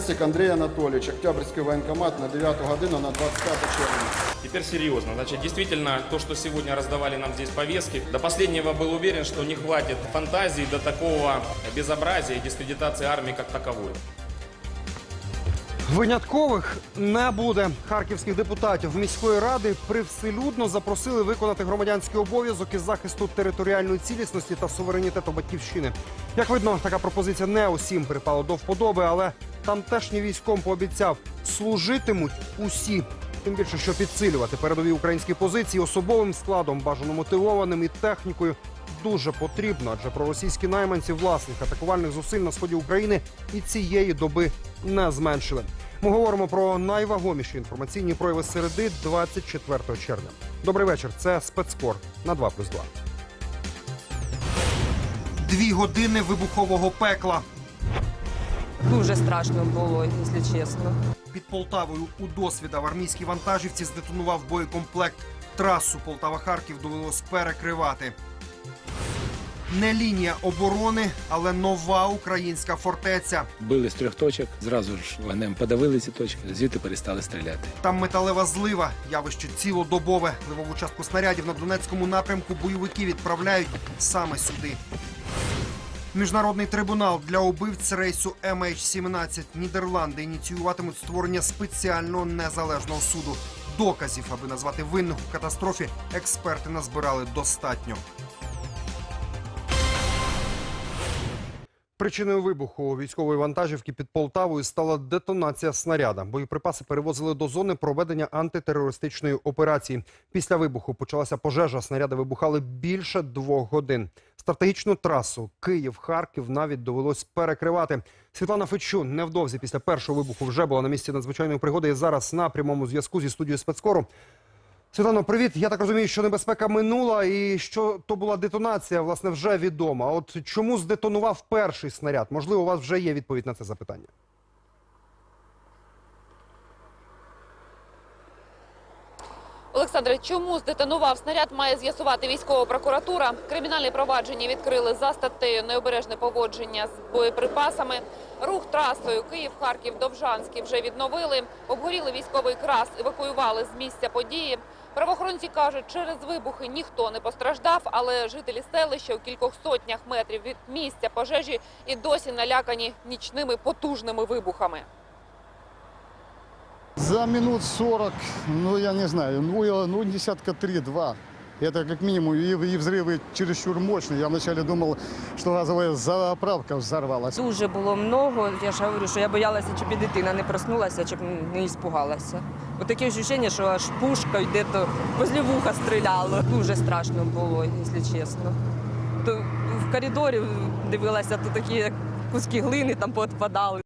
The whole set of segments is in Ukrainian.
Лесик Андрій Анатолійович, Октябрьський воєнкомат на 9 годину на 25 червня. Теперь серьезно. Значит, действительно, то, что сегодня раздавали нам здесь повестки, до последнего был уверен, что не хватит фантазии до такого безобразия и дискредитации армии как таковой. Виняткових не буде. Харківських депутатів міської ради привселюдно запросили виконати громадянський обов'язок із захисту територіальної цілісності та суверенітету батьківщини. Як видно, така пропозиція не усім припала до вподоби, але тамтешній військом пообіцяв служитимуть усі. Тим більше, що підсилювати передові українські позиції особовим складом, бажано мотивованим і технікою дуже потрібно, адже проросійські найманці власних атакувальних зусиль на сході України і цієї доби не зменшили. Ми говоримо про найвагоміші інформаційні прояви середи 24 червня. Добрий вечір. Це спецкор на 2+,2. Дві години вибухового пекла. Дуже страшно було, якщо чесно. Під Полтавою у досвіда в армійській вантажівці здетонував боєкомплект. Трасу Полтава-Харків довелось перекривати. Не лінія оборони, але нова українська фортеця. Били з трьох точок, зразу ж вогнем подавили ці точки, звідти перестали стріляти. Там металева злива, явище цілодобове. Ливову частку снарядів на Донецькому напрямку бойовики відправляють саме сюди. Міжнародний трибунал для убивць рейсу MH17 Нідерланди ініціюватимуть створення спеціального незалежного суду. Доказів, аби назвати винних у катастрофі, експерти назбирали достатньо. Причиною вибуху військової вантажівки під Полтавою стала детонація снаряда. Боєприпаси перевозили до зони проведення антитерористичної операції. Після вибуху почалася пожежа. Снаряди вибухали більше двох годин. Стратегічну трасу Київ-Харків навіть довелось перекривати. Світлана Фечун невдовзі після першого вибуху вже була на місці надзвичайної пригоди і зараз на прямому зв'язку зі студією спецкору. Світлано, привіт. Я так розумію, що небезпека минула і що то була детонація, власне, вже відома. От чому здетонував перший снаряд? Можливо, у вас вже є відповідь на це запитання. Олександре, чому здетонував снаряд, має з'ясувати військова прокуратура. Кримінальне провадження відкрили за статтею необережне поводження з боєприпасами. Рух трасою Київ-Харків, Довжанський вже відновили. Обгоріли військовий крас, евакуювали з місця події. Правоохоронці кажуть, через вибухи ніхто не постраждав, але жителі селища у кількох сотнях метрів від місця пожежі і досі налякані нічними потужними вибухами. За минут 40, ну я не знаю, ну, ну десятка три-два. Это как минимум, и, и взрывы чересчур мощные. Я вначале думал, что газовая заправка взорвалась. Дуже було много. Я ж говорю, що я боялася, щоб і дитина не проснулася, щоб не іспугалася. От таке відчуття, що аж пушка йде, то возле вуха стріляло. Дуже страшно було, якщо чесно. То в коридорі дивилася, то такі куски глини там поотпадали.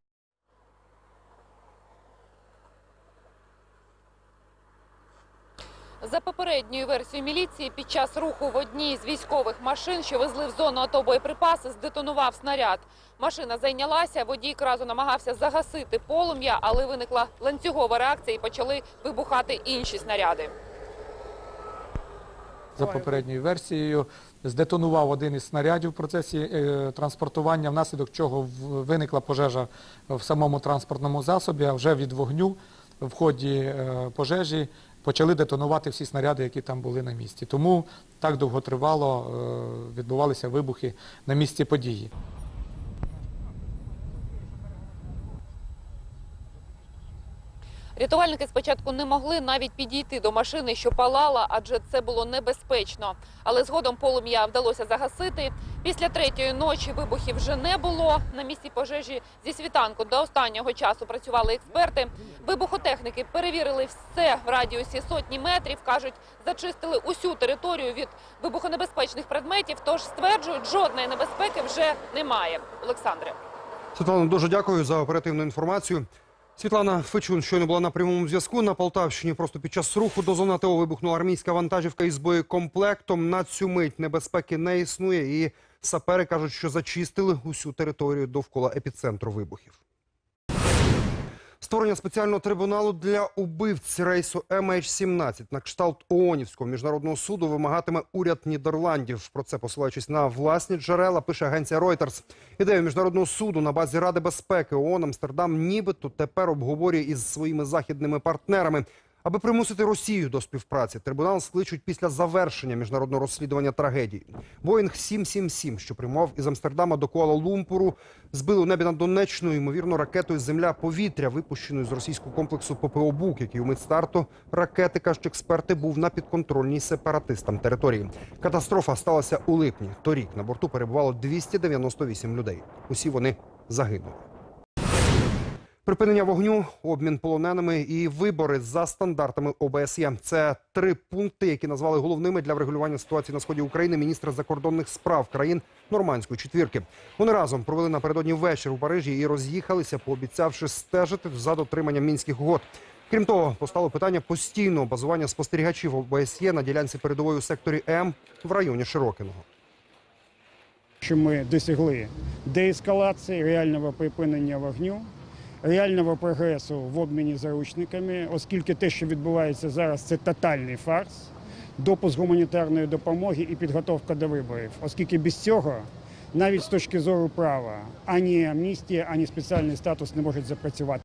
За попередньою версією міліції, під час руху в одній з військових машин, що везли в зону АТО боєприпаси, здетонував снаряд. Машина зайнялася, водій кразу намагався загасити полум'я, але виникла ланцюгова реакція і почали вибухати інші снаряди. За попередньою версією здетонував один із снарядів в процесі е, транспортування, внаслідок чого виникла пожежа в самому транспортному засобі, а вже від вогню в ході е, пожежі почали детонувати всі снаряди, які там були на місці. Тому так довго тривало, відбувалися вибухи на місці події. Рятувальники спочатку не могли навіть підійти до машини, що палала, адже це було небезпечно. Але згодом полум'я вдалося загасити. Після третьої ночі вибухів вже не було. На місці пожежі зі світанку до останнього часу працювали експерти. Вибухотехніки перевірили все в радіусі сотні метрів. кажуть, зачистили усю територію від вибухонебезпечних предметів. Тож стверджують, жодної небезпеки вже немає. Олександре. Світлана, дуже дякую за оперативну інформацію. Світлана Фечун щойно була на прямому зв'язку на Полтавщині. Просто під час руху до зони АТО вибухнула армійська вантажівка із боєкомплектом. На цю мить небезпеки не існує. І сапери кажуть, що зачистили усю територію довкола епіцентру вибухів. Створення спеціального трибуналу для убивць рейсу MH17 на кшталт ООНівського міжнародного суду вимагатиме уряд Нідерландів. Про це посилаючись на власні джерела, пише агенція Reuters. Ідею міжнародного суду на базі Ради безпеки ООН Амстердам нібито тепер обговорює із своїми західними партнерами. Аби примусити Росію до співпраці, трибунал скличуть після завершення міжнародного розслідування трагедії. Боїнг 777, що прямував із Амстердама до Куала-Лумпуру, збили у небі над Донеччиною, ймовірно, ракетою земля-повітря, випущеною з російського комплексу ППО «Бук», який у мить старту ракети, кажуть експерти, був на підконтрольній сепаратистам території. Катастрофа сталася у липні. Торік на борту перебувало 298 людей. Усі вони загинули. Припинення вогню, обмін полоненими і вибори за стандартами ОБСЄ – це три пункти, які назвали головними для врегулювання ситуації на сході України міністри закордонних справ країн нормандської четвірки. Вони разом провели напередодні вечір у Парижі і роз'їхалися, пообіцявши стежити за дотриманням мінських угод. Крім того, постало питання постійного базування спостерігачів ОБСЄ на ділянці передової у секторі М в районі Широкиного. що ми досягли деескалації, реального припинення вогню, реального прогресу в обміні заручниками, оскільки те, що відбувається зараз, це тотальний фарс, допуск гуманітарної допомоги і підготовка до виборів, оскільки без цього. Навіть з точки зору права ані амністія, ані спеціальний статус не можуть запрацювати.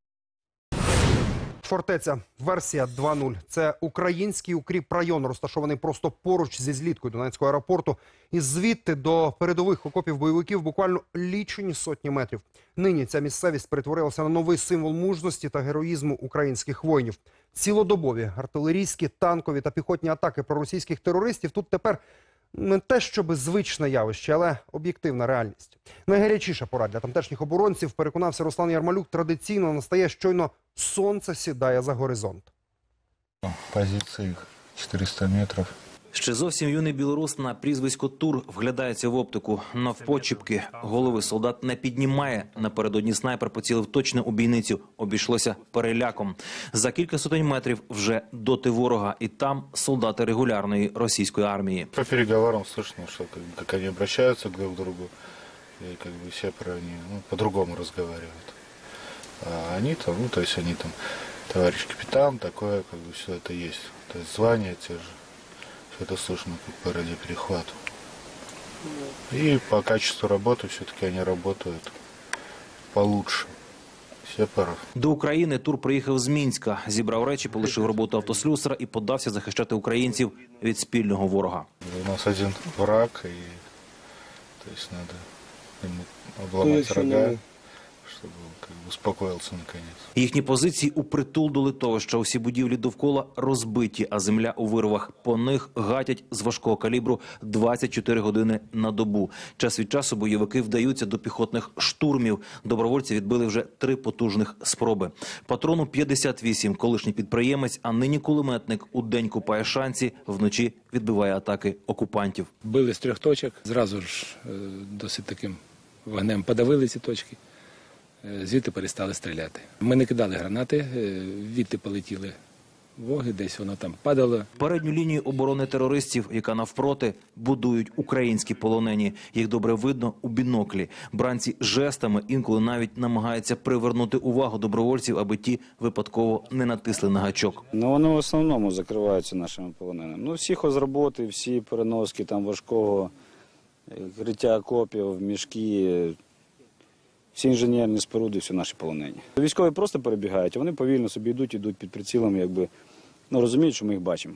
Фортеця версія 2.0. Це український укріпрайон, розташований просто поруч зі зліткою Донецького аеропорту. І звідти до передових окопів бойовиків буквально лічені сотні метрів. Нині ця місцевість перетворилася на новий символ мужності та героїзму українських воїнів. Цілодобові артилерійські, танкові та піхотні атаки проросійських терористів тут тепер не те, щоби звичне явище, але об'єктивна реальність. Найгарячіша пора для тамтешніх оборонців, переконався Руслан Ярмалюк, традиційно настає щойно сонце сідає за горизонт. Позиции их 400 метров. Ще зовсім юний білорус на прізвисько Тур вглядається в оптику. Навпочіпки голови солдат не піднімає. Напередодні снайпер поцілив точно у бійницю. Обійшлося переляком. За кілька сотень метрів вже доти ворога, і там солдати регулярної російської армії. По переговорам слышно, что как, как они обращаются друг к другу. И как бы все про они ну, по-другому разговаривают. А они там, ну то есть они там, товарищ капитан, такое, как бы все это есть. То есть звания те же. Все это слышно как по радиоперехвату. И по качеству работы все-таки они работают получше. Все пора. До України Тур приїхав з Мінська, зібрав речі, полишив роботу автослюсара і подався захищати українців від спільного ворога. У нас один враг, и то есть надо ему обломать рога, чтобы он как бы успокоился наконец. Їхні позиції у притул до литовища. Усі будівлі довкола розбиті, а земля у вирвах. По них гатять з важкого калібру 24 години на добу. Час від часу бойовики вдаються до піхотних штурмів. Добровольці відбили вже три потужних спроби. Патрону 58, колишній підприємець, а нині кулеметник у день купає шанці, вночі відбиває атаки окупантів. Били з трьох точок, зразу ж е, досить таким вогнем подавили ці точки, звідти перестали стріляти. Ми не кидали гранати, е, відти полетіли воги, десь воно там падало. Передню лінію оборони терористів, яка навпроти, будують українські полонені. Їх добре видно у біноклі. Бранці жестами інколи навіть намагаються привернути увагу добровольців, аби ті випадково не натисли на гачок. Ну, вони в основному закриваються нашими полоненими. Ну, всі хозроботи, всі переноски там важкого, е, криття окопів, мішки, всі інженерні споруди, всі наші полонені. Військові просто перебігають, а вони повільно собі йдуть, йдуть під прицілом, якби ну, розуміють, що ми їх бачимо.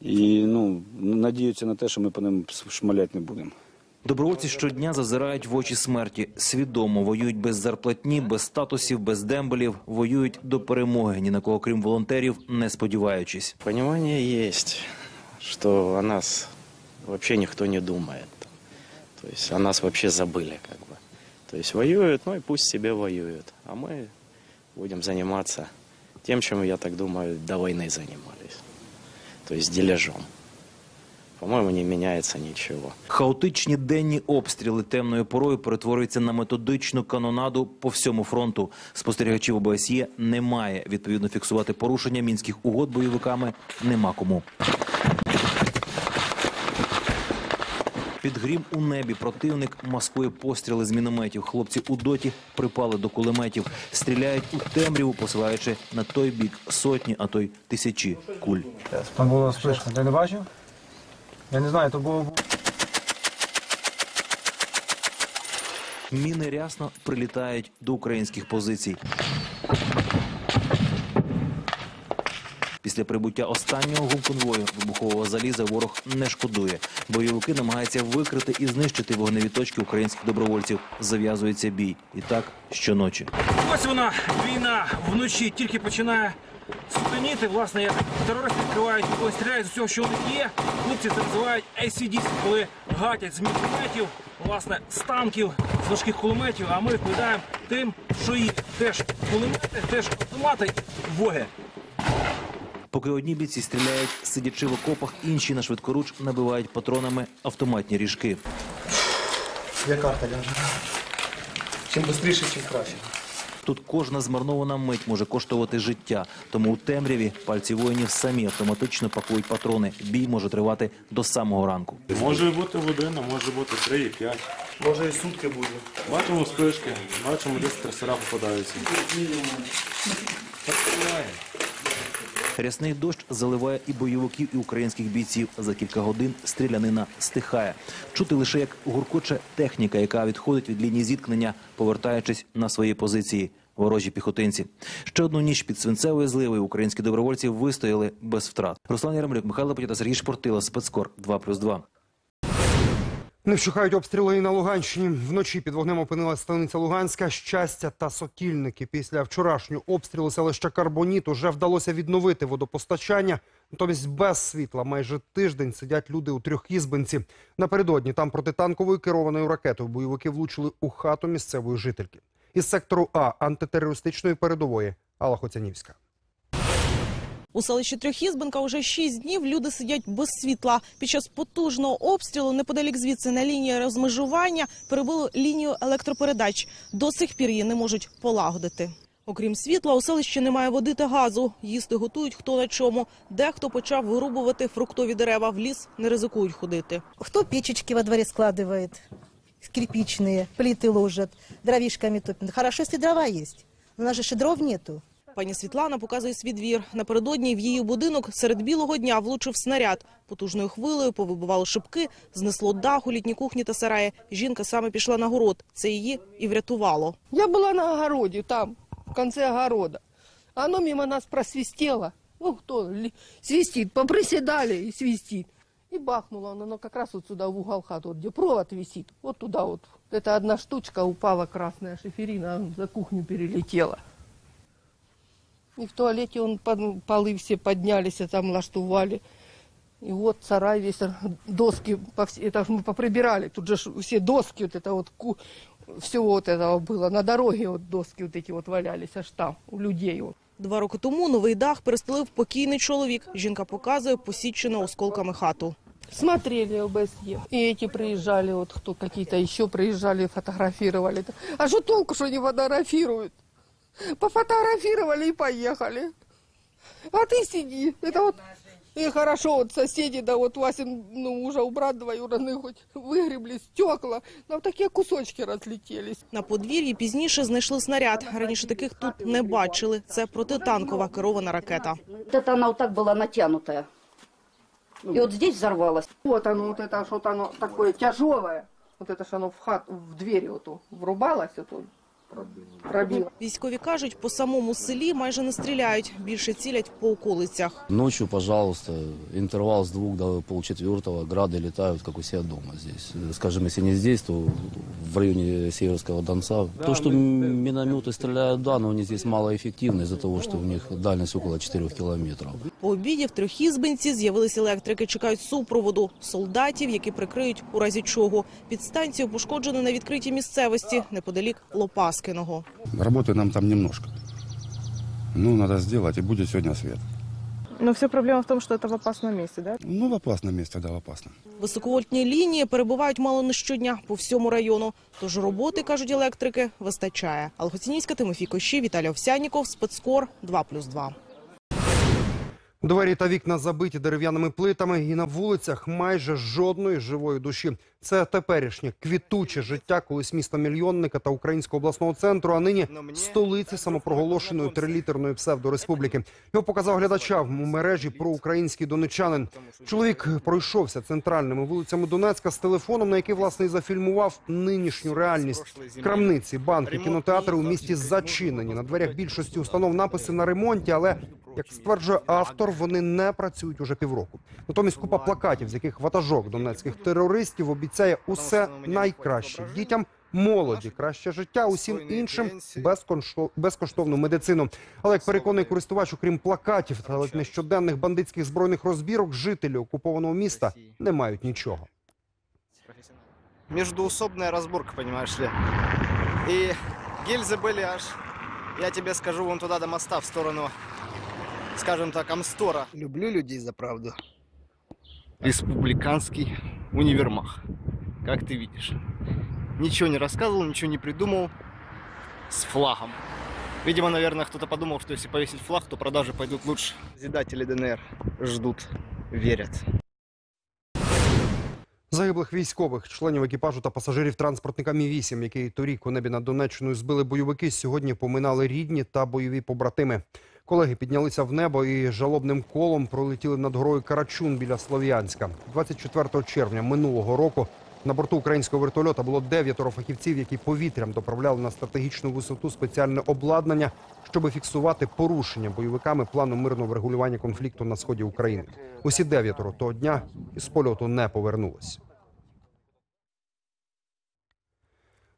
І ну, надіються на те, що ми по ним шмаляти не будемо. Добровольці щодня зазирають в очі смерті. Свідомо воюють без зарплатні, без статусів, без дембелів. Воюють до перемоги. Ні на кого, крім волонтерів, не сподіваючись. Понимание есть, что о нас вообще никто не думает. То есть о нас вообще забыли как бы. То есть воюют, ну и пусть себе воюют. А мы будем заниматься тем, чем, я так думаю, до войны занимались. То есть дележом. По-моему, не меняется ничего. Хаотичні денні обстріли темною порою перетворюються на методичну канонаду по всьому фронту. Спостерігачів ОБСЄ немає. Відповідно, фіксувати порушення мінських угод бойовиками нема кому. Під грім у небі противник маскує постріли з мінометів. Хлопці у доті припали до кулеметів, стріляють у темряву, посилаючи на той бік сотні, а то й тисячі куль. Там була спишка, ти не бачив? Я не знаю, то було Міни рясно прилітають до українських позицій. Після прибуття останнього гумконвою вибухового заліза ворог не шкодує. Бойовики намагаються викрити і знищити вогневі точки українських добровольців. Зав'язується бій. І так щоночі. Ось вона війна вночі тільки починає сутеніти. Власне, терористи відкривають коли стріляють з усього, що у є. Хлопці це називають ACDC, коли гатять з мінометів, власне, з танків, з важких кулеметів. А ми відповідаємо тим, що їх теж кулемети, теж автомати, воги. Поки одні бійці стріляють, сидячи в окопах, інші на швидкоруч набивають патронами автоматні ріжки. Є карта ляже. Чим швидше, чим краще. Тут кожна змарнована мить може коштувати життя. Тому у темряві пальці воїнів самі автоматично пакують патрони. Бій може тривати до самого ранку. Може бути година, може бути три п'ять. Може і сутки буде. Бачимо спишки, бачимо, десь трасера попадаються. Рясний дощ заливає і бойовиків, і українських бійців. За кілька годин стрілянина стихає. Чути лише як гуркоче техніка, яка відходить від лінії зіткнення, повертаючись на свої позиції. Ворожі піхотинці. Ще одну ніч під свинцевою зливою українські добровольці вистояли без втрат. Руслан Яремлюк, Михайло Потіта, Сергій Шпортила, спецкор 2+,2. Не вщухають обстріли і на Луганщині. Вночі під вогнем опинилася станиця Луганська, щастя та сокільники. Після вчорашнього обстрілу селища Карбоніт уже вдалося відновити водопостачання. Натомість без світла майже тиждень сидять люди у трьохізбинці. Напередодні там протитанковою керованою ракетою бойовики влучили у хату місцевої жительки. Із сектору А антитерористичної передової Алла Хоцянівська. У селищі Трьохізбенка уже шість днів люди сидять без світла. Під час потужного обстрілу неподалік звідси на лінії розмежування перебили лінію електропередач. До сих пір її не можуть полагодити. Окрім світла, у селищі немає води та газу. Їсти готують хто на чому. Дехто почав вирубувати фруктові дерева. В ліс не ризикують ходити. Кто печечки во дворе складывает, кирпичные, плиты ложат, дровишками топит. Хорошо, если дрова есть. У нас же ще дров нету. Пані Світлана показує свій двір. Напередодні в її будинок серед білого дня влучив снаряд. Потужною хвилею повибивало шибки, знесло дах у літній кухні та сараї. Жінка саме пішла на город. Це її і врятувало. Я была на огороде, там, в конце огорода. Оно мимо нас просвистело. Ну, кто ли- свистит, поприседали и свистит. И бахнуло оно, оно как раз вот сюда в угол хаты, вот где провод висит, вот туда вот. Это одна штучка упала, красная шиферина, за кухню перелетела. И в туалете он под- полы все поднялись, а там лаштували. И вот сарай весь, доски, по вс- это ж мы поприбирали, тут же ж все доски, вот это вот, ку- все вот этого было, на дороге вот доски вот эти вот валялись, аж там, у людей вот. Два роки тому новий дах перестелив покійний чоловік. Жінка показує посічену осколками хату. Смотрели ОБСЕ. И эти приезжали, вот кто какие-то еще приезжали, фотографировали. А что толку, что не фотографируют? Пофотографировали и поехали. А ты сиди. Это вот и хорошо, вот соседи, да вот Васин, ну, мужа, у брат двоюродный хоть выгребли стекла, но такие кусочки разлетелись. На подвір'ї пізніше знайшли снаряд. Раніше таких тут не бачили. Це протитанкова керована ракета. Вот это она вот так была натянутая. И вот здесь взорвалась. Вот оно, вот это что-то оно такое тяжелое. Вот это ж оно в хат, в дверь вот ту врубалось, вот тут пробило. Військові кажуть, по самому селі майже не стріляють. Більше цілять по околицях. Ночью, пожалуйста, интервал с двух до полчетвертого, грады летают, как у себя дома здесь. Э, Скажем, если не здесь, то в районе Северского Донца. То, что м- минометы стреляют, да, но они здесь малоэффективны из-за того, что у них дальность около 4 километров. По обіді в трьохізбинці з'явились електрики. Чекають супроводу солдатів, які прикриють у разі чого. Підстанцію пошкоджено на відкритій місцевості неподалік Лопаскиного. Работы нам там немножко. Ну, надо сделать, и будет сегодня свет. Но вся проблема в том, что это в опасном месте, да? Ну, в опасном месте, да, в опасном. Високовольтні лінії перебувають мало не щодня по всьому району. Тож роботи, кажуть електрики, вистачає. Алгоцінівська, Тимофій Кощі, Віталій Овсянніков, спецкор 2+,2. Двері та вікна забиті дерев'яними плитами, і на вулицях майже жодної живої душі. Це теперішнє квітуче життя колись міста мільйонника та українського обласного центру, а нині столиці самопроголошеної трилітерної псевдореспубліки. Його показав глядачам у мережі проукраїнський донечанин. Чоловік пройшовся центральними вулицями Донецька з телефоном, на який власне і зафільмував нинішню реальність. Крамниці, банки, кінотеатри у місті зачинені. На дверях більшості установ написи на ремонті, але як стверджує автор, вони не працюють уже півроку. Натомість купа плакатів, з яких ватажок донецьких терористів обіцяє усе найкраще дітям. Молоді, краще життя, усім іншим безкоштовну медицину. Але як переконує користувач, окрім плакатів та ледь не щоденних бандитських збройних розбірок, жителі окупованого міста не мають нічого. междуусобная разборка, понимаешь ли. И гильзы были аж, я тебе скажу, вон туда до моста в сторону, скажем так, Амстора. Люблю людей за правду. Республиканский универмаг, как ты видишь. Ничего не рассказывал, ничего не придумал. С флагом. Видимо, наверное, кто-то подумал, что если повесить флаг, то продажи пойдут лучше. Созидатели ДНР ждут, верят. Загиблих військових, членів екіпажу та пасажирів транспортника Мі-8, який торік у небі над Донеччиною збили бойовики, сьогодні поминали рідні та бойові побратими. Колеги піднялися в небо і жалобним колом пролетіли над горою Карачун біля Слов'янська. 24 червня минулого року на борту українського вертольота було дев'ятеро фахівців, які повітрям доправляли на стратегічну висоту спеціальне обладнання, щоб фіксувати порушення бойовиками плану мирного врегулювання конфлікту на сході України. Усі дев'ятеро того дня із польоту не повернулись.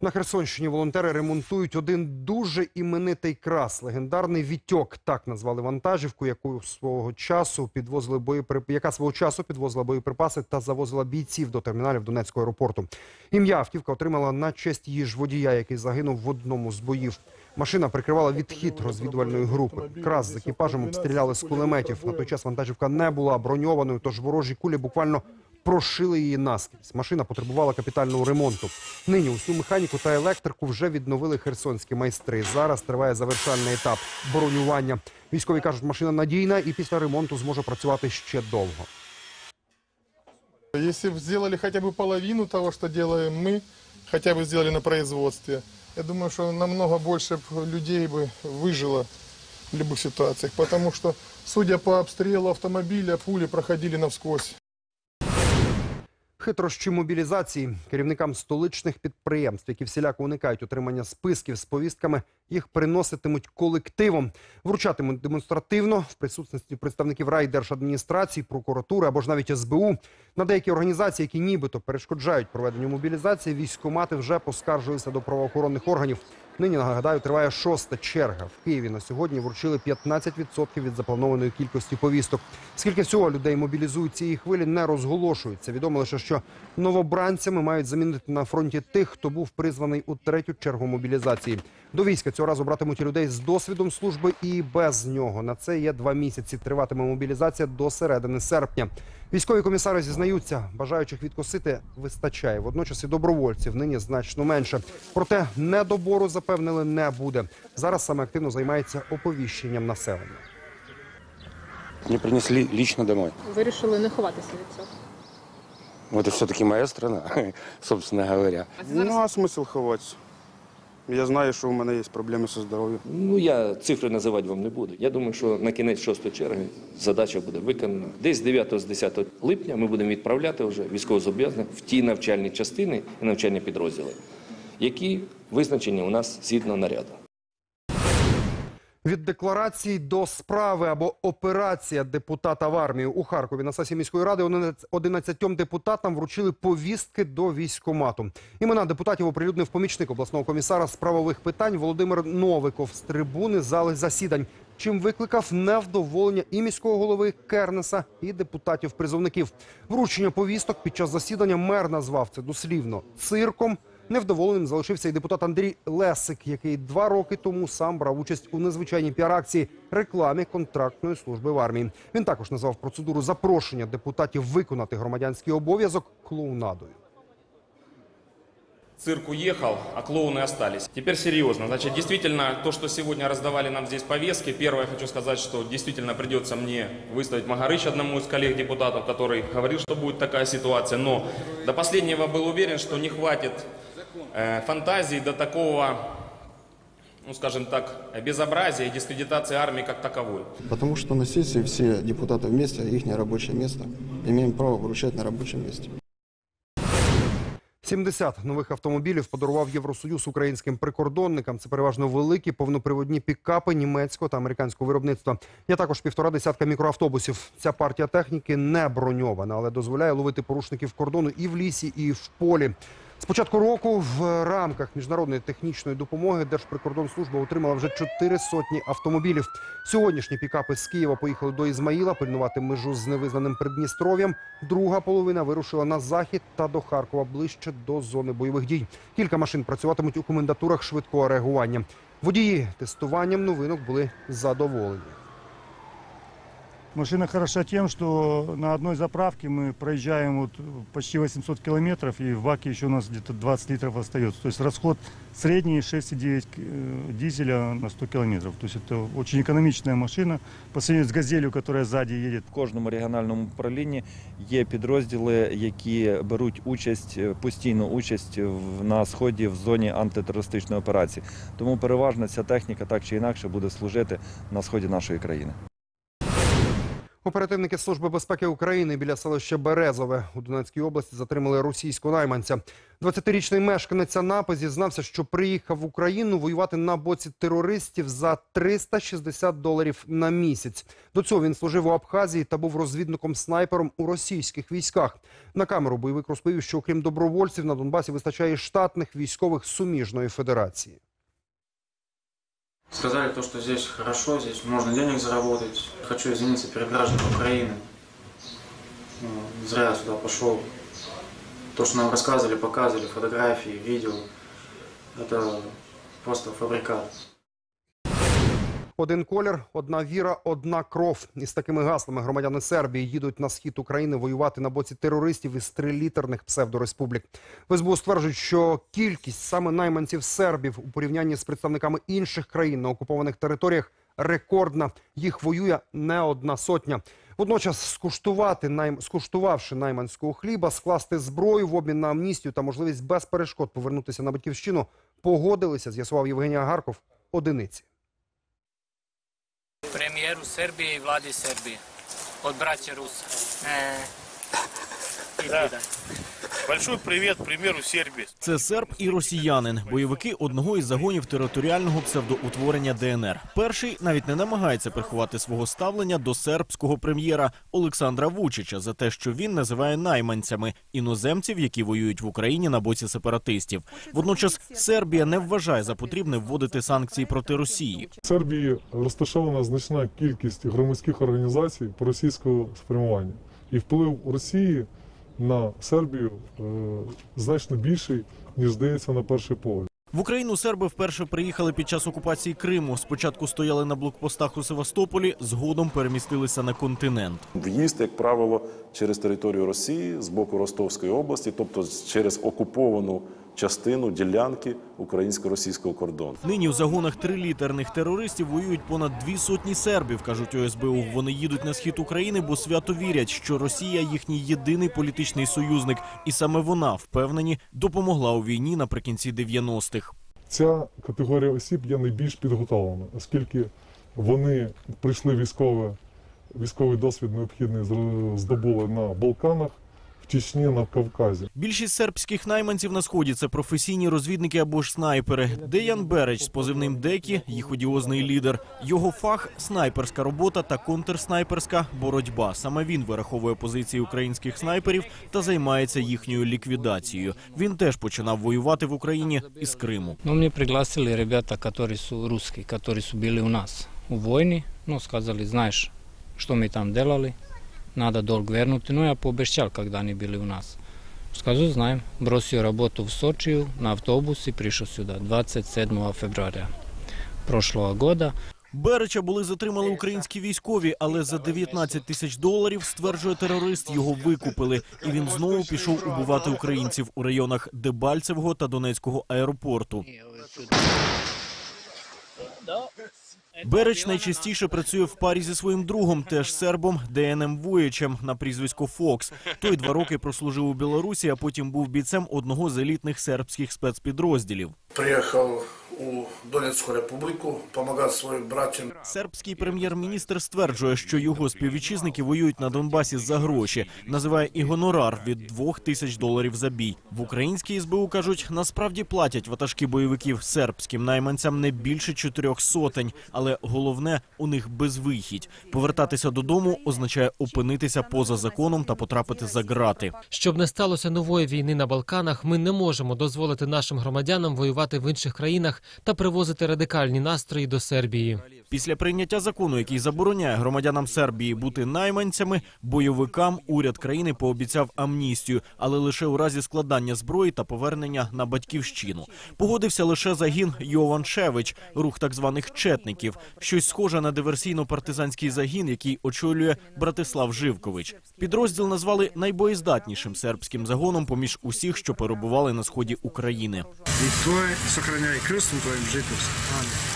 На Херсонщині волонтери ремонтують один дуже іменитий крас. Легендарний Вітьок, так назвали вантажівку, яку свого часу підвозили боєприп... яка свого часу підвозила боєприпаси та завозила бійців до терміналів Донецького аеропорту. Ім'я автівка отримала на честь її ж водія, який загинув в одному з боїв. Машина прикривала відхід розвідувальної групи. Крас з екіпажем обстріляли з кулеметів. На той час вантажівка не була броньованою, тож ворожі кулі буквально прошили її наскрізь. Машина потребувала капітального ремонту. Нині усю механіку та електрику вже відновили херсонські майстри. Зараз триває завершальний етап бронювання. Військові кажуть, машина надійна і після ремонту зможе працювати ще довго. Если бы сделали хотя бы половину того, что делаем мы, хотя бы сделали на производстве, я думаю, что намного больше б людей бы выжило в любых ситуациях, потому что, судя по обстрелу автомобиля, пули проходили навсквозь. Хитрощі мобілізації керівникам столичних підприємств, які всіляко уникають отримання списків з повістками, їх приноситимуть колективом, вручатимуть демонстративно в присутності представників райдержадміністрації, прокуратури або ж навіть СБУ. На деякі організації, які нібито перешкоджають проведенню мобілізації, військкомати вже поскаржилися до правоохоронних органів. Нині нагадаю, триває шоста черга. В Києві на сьогодні вручили 15% від запланованої кількості повісток. Скільки всього людей мобілізують цієї хвилі, не розголошується. Відомо лише, що новобранцями мають замінити на фронті тих, хто був призваний у третю чергу мобілізації. До війська цього разу братимуть людей з досвідом служби і без нього. На це є два місяці. Триватиме мобілізація до середини серпня. Військові комісари зізнаються, бажаючих відкосити вистачає. Водночас і добровольців нині значно менше. Проте недобору запевнили не буде. Зараз саме активно займається оповіщенням населення. Мне принесли лично домой. Вирішили не ховатися від цього. Вот это все-таки моя страна, собственно говоря. Ну, а смисл ховатися? Я знаю, що у мене є проблеми зі здоров'ям. Ну я цифри називати вам не буду. Я думаю, що на кінець шостої черги задача буде виконана. Десь 9 з 10 липня ми будемо відправляти вже військовозобов'язаних в ті навчальні частини і навчальні підрозділи, які визначені у нас згідно наряду. Від декларації до справи або операція депутата в армію у Харкові на сесії міської ради 11 депутатам вручили повістки до військкомату. Імена депутатів оприлюднив помічник обласного комісара з правових питань Володимир Новиков з трибуни зали засідань. Чим викликав невдоволення і міського голови Кернеса, і депутатів-призовників. Вручення повісток під час засідання мер назвав це дослівно цирком. Невдоволеним залишився і депутат Андрій Лесик, який два роки тому сам брав участь у незвичайній піар-акції рекламі контрактної служби в армії. Він також назвав процедуру запрошення депутатів виконати громадянський обов'язок клоунадою. Цирк уехал, а клоуны остались. Теперь серьезно. Значит, действительно, то, что сегодня раздавали нам здесь повестки, первое хочу сказать, что действительно придется мне выставить Магарыч, одному из коллег-депутатов, который говорил, что будет такая ситуация. Но до последнего был уверен, что не хватит э, фантазии до такого, ну скажем так, безобразия и дискредитации армии как таковой. Потому что на сессии все депутаты вместе, их рабочее место. Имеем право вручать на рабочем месте. 70 нових автомобілів подарував Євросоюз українським прикордонникам. Це переважно великі повноприводні пікапи німецького та американського виробництва. Є також півтора десятка мікроавтобусів. Ця партія техніки не броньована, але дозволяє ловити порушників кордону і в лісі, і в полі. З початку року в рамках міжнародної технічної допомоги Держприкордонслужба отримала вже чотири сотні автомобілів. Сьогоднішні пікапи з Києва поїхали до Ізмаїла пильнувати межу з невизнаним Придністров'ям. Друга половина вирушила на захід та до Харкова ближче до зони бойових дій. Кілька машин працюватимуть у комендатурах швидкого реагування. Водії тестуванням новинок були задоволені. Машина хороша тем, что на одной заправке мы проезжаем вот почти 800 километров, и в баке еще у нас где-то 20 литров остается. То есть расход средний 6,9 э, дизеля на 100 километров. То есть это очень экономичная машина по сравнению с «Газелью», которая сзади едет. В кожному регіональному управлінні є підрозділи, які беруть участь, е, постійну участь в- на сході в зоні антитерористичної операції. Тому переважно ця техніка так чи інакше буде служити на сході нашої країни. Оперативники Служби безпеки України біля селища Березове у Донецькій області затримали російського найманця. 20-річний мешканець Анапи зізнався, що приїхав в Україну воювати на боці терористів за 360 доларів на місяць. До цього він служив у Абхазії та був розвідником-снайпером у російських військах. На камеру бойовик розповів, що окрім добровольців на Донбасі вистачає штатних військових суміжної федерації. Сказали то, что здесь хорошо, здесь можно денег заработать. Хочу извиниться перед гражданами Украины. Ну, Зря я сюда пошел. То, что нам рассказывали, показывали, фотографии, видео, это просто фабрикат. Один колір, одна віра, одна кров. Із такими гаслами громадяни Сербії їдуть на схід України воювати на боці терористів із трилітерних псевдореспублік. В СБУ стверджують, що кількість саме найманців сербів у порівнянні з представниками інших країн на окупованих територіях рекордна. Їх воює не одна сотня. Водночас, скуштувати найм... скуштувавши найманського хліба, скласти зброю в обмін на амністію та можливість без перешкод повернутися на батьківщину, погодилися, з'ясував Євгеній Агарков, одиниці. Premijeru Srbije i vladi Srbije. Od braća Rusa. E, Да. Большой привет премьеру Сербии. Це серб і росіянин, бойовики одного із загонів територіального псевдоутворення ДНР. Перший навіть не намагається приховати свого ставлення до сербського прем'єра Олександра Вучича за те, що він називає найманцями іноземців, які воюють в Україні на боці сепаратистів. Водночас Сербія не вважає за потрібне вводити санкції проти Росії. В Сербії розташована значна кількість громадських організацій російського спрямування. І вплив Росії на Сербію е, значно більший, ніж здається на перший погляд. В Україну серби вперше приїхали під час окупації Криму. Спочатку стояли на блокпостах у Севастополі, згодом перемістилися на континент. В'їзд, як правило, через територію Росії з боку Ростовської області, тобто через окуповану частину ділянки українсько-російського кордону. Нині в загонах трилітерних терористів воюють понад дві сотні сербів, кажуть у СБУ. Вони їдуть на схід України, бо свято вірять, що Росія їхній єдиний політичний союзник, і саме вона впевнені допомогла у війні наприкінці 90-х. Ця категорія осіб є найбільш підготовлена, оскільки вони прийшли військове, військовий досвід необхідний здобули на Балканах, Чечні, на Кавказі. Більшість сербських найманців на сході це професійні розвідники або ж снайпери. Деян Береч з позивним Декі, їх одіозний лідер. Його фах снайперська робота та контрснайперська боротьба. Саме він вираховує позиції українських снайперів та займається їхньою ліквідацією. Він теж починав воювати в Україні із Криму. Ну, мне пригласили ребята, которые су русские, которые су били у нас у войне. Ну, сказали, знаешь, что мы там делали, надо долг вернути. Ну, я пообещал, когда они были у нас. Скажу, знаем. Бросил работу в Сочи на автобус и пришел сюда 27 февраля прошлого года. Береча були затримали українські військові, але за 19 тисяч доларів, стверджує терорист, його викупили, і він знову пішов убивати українців у районах Дебальцевого та Донецького аеропорту. Береч найчастіше працює в парі зі своїм другом, теж сербом ДНМ Воєчем на прізвисько Фокс. Той два роки прослужив у Білорусі, а потім був бійцем одного з елітних сербських спецпідрозділів. Приехал у Донецкую республику помогать своим братьям. Сербський прем'єр-міністр стверджує, що його співвітчизники воюють на Донбасі за гроші. Називає і гонорар від двох тисяч доларів за бій. В українській СБУ кажуть, насправді платять ватажки бойовиків сербським найманцям не більше чотирьох сотень, але головне у них безвихідь. Повертатися додому означає опинитися поза законом та потрапити за ґрати. Щоб не сталося нової війни на Балканах, ми не можемо дозволити нашим громадянам воювати в інших країнах та привозити радикальні настрої до Сербії. Після прийняття закону, який забороняє громадянам Сербії бути найманцями, бойовикам уряд країни пообіцяв амністію, але лише у разі складання зброї та повернення на батьківщину. Погодився лише загін Йован Шевич, рух так званих четників, щось схоже на диверсійно-партизанський загін, який очолює Братислав Живкович. Підрозділ назвали найбоєздатнішим сербським загоном поміж усіх, що перебували на сході України. І твоє сохраняй твоїм житовським.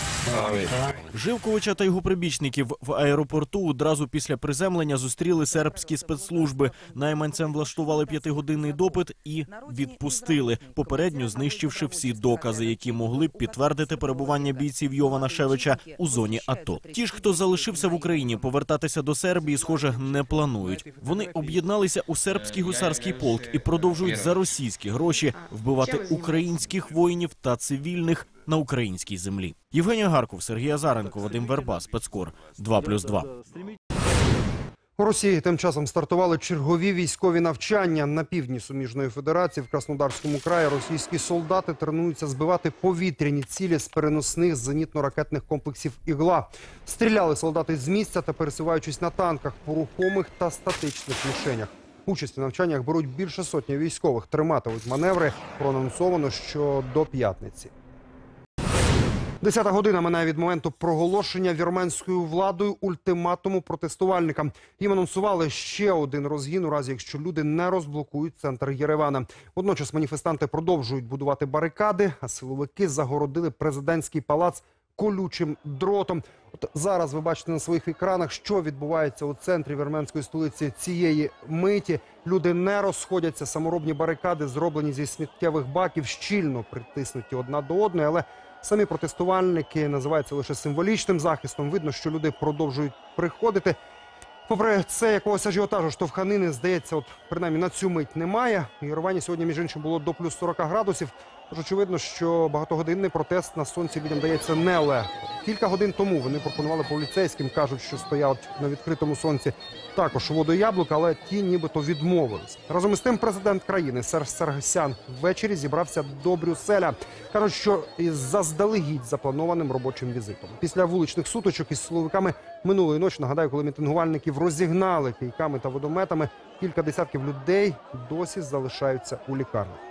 Живковича та його прибічників в аеропорту одразу після приземлення зустріли сербські спецслужби. Найманцям влаштували п'ятигодинний допит і відпустили, попередньо знищивши всі докази, які могли б підтвердити перебування бійців Йована Шевича у зоні АТО. Ті ж, хто залишився в Україні, повертатися до Сербії, схоже, не планують. Вони об'єдналися у сербський гусарський полк і продовжують за російські гроші вбивати українських воїнів та цивільних на українській землі. Євгенія Гарков, Сергій Азаренко, Вадим Верба, спецкор 2+,2. У Росії тим часом стартували чергові військові навчання на півдні суміжної федерації в Краснодарському краї. Російські солдати тренуються збивати повітряні цілі з переносних зенітно-ракетних комплексів ігла. Стріляли солдати з місця та пересуваючись на танках по рухомих та статичних мішенях. Участь у навчаннях беруть більше сотні військових. Триматимуть маневри. Проанонсовано, що до п'ятниці. Десята година минає від моменту проголошення вірменською владою ультиматуму протестувальникам. Їм анонсували ще один розгін, у разі якщо люди не розблокують центр Єревана. Водночас маніфестанти продовжують будувати барикади, а силовики загородили президентський палац колючим дротом. От зараз ви бачите на своїх екранах, що відбувається у центрі вірменської столиці цієї миті. Люди не розходяться. Саморобні барикади, зроблені зі сміттєвих баків, щільно притиснуті одна до одної, але Самі протестувальники називаються лише символічним захистом. Видно, що люди продовжують приходити. Попри це, якогось ажіотажу штовханини, здається, от принаймні на цю мить немає. Єревані сьогодні, між іншим, було до плюс 40 градусів. Тож очевидно, що багатогодинний протест на сонці людям дається нелегко. Кілька годин тому вони пропонували поліцейським, кажуть, що стоять на відкритому сонці також воду яблука, але ті нібито відмовились. Разом із тим, президент країни Серж Саргсян ввечері зібрався до Брюсселя. кажуть, що заздалегідь запланованим робочим візитом. Після вуличних суточок із силовиками минулої ночі нагадаю, коли мітингувальників розігнали кийками та водометами, кілька десятків людей досі залишаються у лікарні.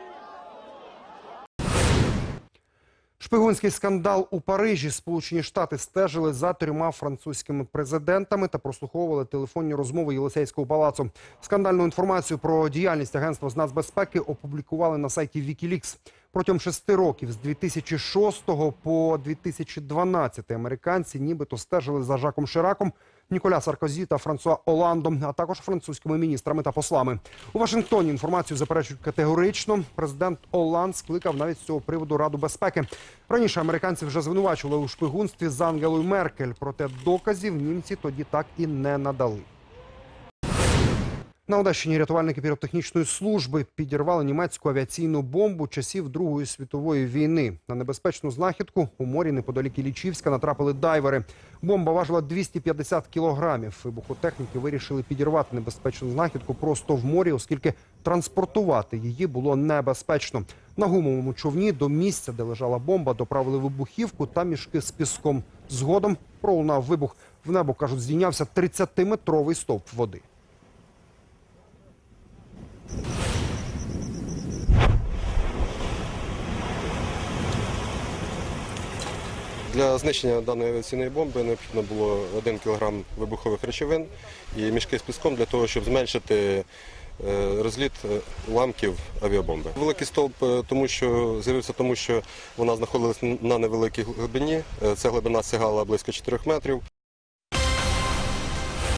Шпигунський скандал у Парижі. Сполучені Штати стежили за трьома французькими президентами та прослуховували телефонні розмови Єлисейського палацу. Скандальну інформацію про діяльність агентства з нацбезпеки опублікували на сайті Wikileaks. Протягом шести років з 2006 по 2012 американці нібито стежили за Жаком Шираком, Ніколя Саркозі та Франсуа Оландом, а також французькими міністрами та послами. У Вашингтоні інформацію заперечують категорично. Президент Оланд скликав навіть з цього приводу Раду безпеки. Раніше американці вже звинувачували у шпигунстві з Ангелою Меркель, проте доказів німці тоді так і не надали. На Одещині рятувальники піротехнічної служби підірвали німецьку авіаційну бомбу часів Другої світової війни. На небезпечну знахідку у морі неподалік Іллічівська натрапили дайвери. Бомба важила 250 кілограмів. Вибухотехніки вирішили підірвати небезпечну знахідку просто в морі, оскільки транспортувати її було небезпечно. На гумовому човні до місця, де лежала бомба, доправили вибухівку та мішки з піском. Згодом пролунав вибух. В небо кажуть, здійнявся 30-метровий стовп води. Для знищення даної авіаційної бомби необхідно було 1 кг вибухових речовин і мішки з піском для того, щоб зменшити е, розліт е, уламків авіабомби. Великий стовп, е, тому що з'явився, тому що вона знаходилась на невеликій глибині. Ця глибина сягала близько 4 метрів.